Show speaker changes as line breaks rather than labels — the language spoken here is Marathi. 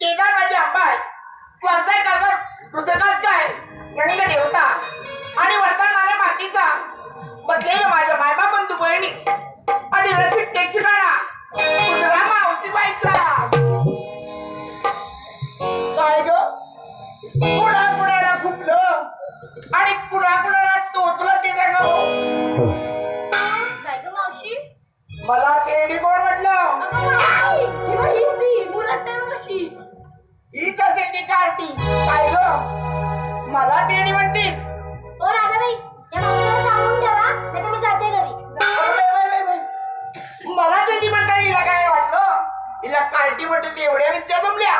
केदार माझी अंबाय वाचाय करणार हृदयात काय गणित देवता आणि वरदान माझ्या मातीचा. बदलेले माझ्या मायबा बंधू बहिणी. आणि रसिक टेक्सिकाळा कुदरा मावशी बाईचा. काय ग? कुणा कुणाला खुपलं आणि कुणा कुणाला टोचलं ते सांगावं
काय ग मावशी?
मला तेडी कोण म्हटलं?
अगं मावशी, ही बघ ही
हीच असेल ती कार्टी. काय ग? मला तेडी म्हणते
ओ राधाबाई या मावशीला सांगून ठेवा नाही मी जाते घरी.
मला तेडी म्हणता हिला काय वाटलं? हिला कार्टी म्हणते ते एवढ्या विद्या जमल्या.